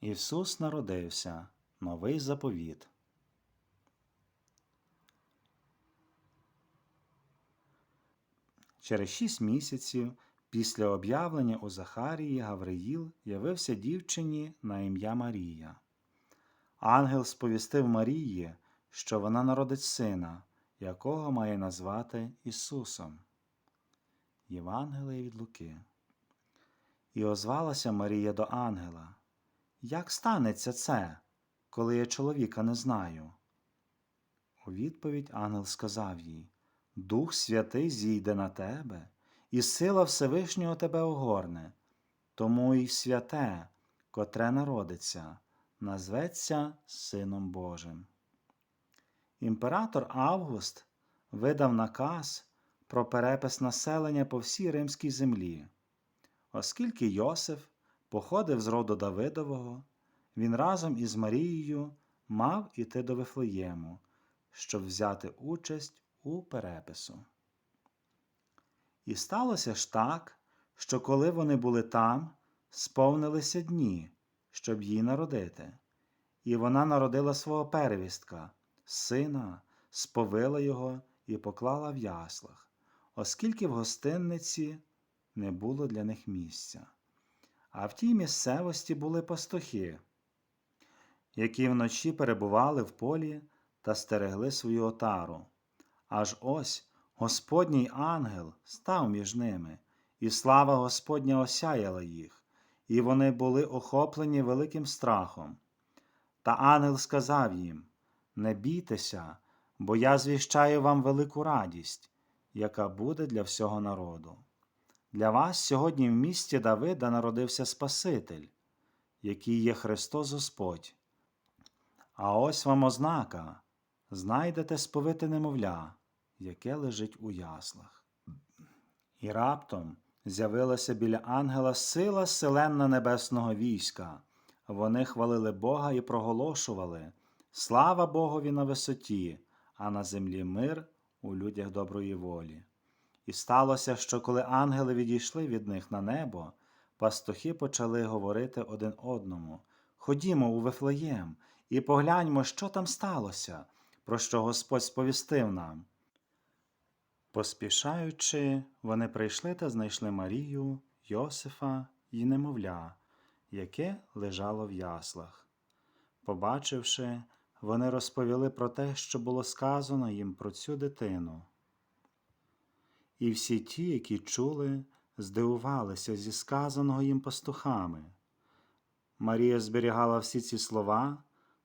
Ісус народився, новий заповіт. Через шість місяців після об'явлення у Захарії Гавриїл явився дівчині на ім'я Марія. Ангел сповістив Марії, що вона народить сина, якого має назвати Ісусом. Євангеліє від Луки. І озвалася Марія до ангела. Як станеться це, коли я чоловіка не знаю? У відповідь ангел сказав їй Дух Святий зійде на тебе, і сила Всевишнього тебе огорне, тому й святе, котре народиться, назветься Сином Божим. Імператор Август видав наказ про перепис населення по всій римській землі. Оскільки Йосиф походив з роду Давидового, він разом із Марією мав іти до Вифлеєму, щоб взяти участь у перепису. І сталося ж так, що коли вони були там, сповнилися дні, щоб їй народити. І вона народила свого первістка, сина, сповила його і поклала в яслах, оскільки в гостинниці не було для них місця. А в тій місцевості були пастухи, які вночі перебували в полі та стерегли свою отару. Аж ось Господній ангел став між ними, і слава Господня осяяла їх, і вони були охоплені великим страхом. Та ангел сказав їм: Не бійтеся, бо я звіщаю вам велику радість, яка буде для всього народу. Для вас сьогодні в місті Давида народився Спаситель, який є Христос Господь. А ось вам ознака знайдете сповите немовля, яке лежить у яслах. І раптом з'явилася біля ангела сила селенна небесного війська. Вони хвалили Бога і проголошували Слава Богові на висоті, а на землі мир у людях доброї волі. І сталося, що коли ангели відійшли від них на небо, пастухи почали говорити один одному Ходімо у Вифлеєм і погляньмо, що там сталося, про що Господь сповістив нам. Поспішаючи, вони прийшли та знайшли Марію, Йосифа і немовля, яке лежало в яслах. Побачивши, вони розповіли про те, що було сказано їм про цю дитину. І всі ті, які чули, здивувалися зі сказаного їм пастухами. Марія зберігала всі ці слова,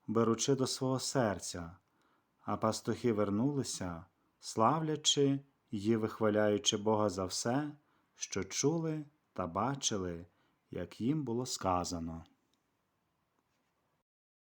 беручи до свого серця, а пастухи вернулися, славлячи й вихваляючи Бога за все, що чули та бачили, як їм було сказано.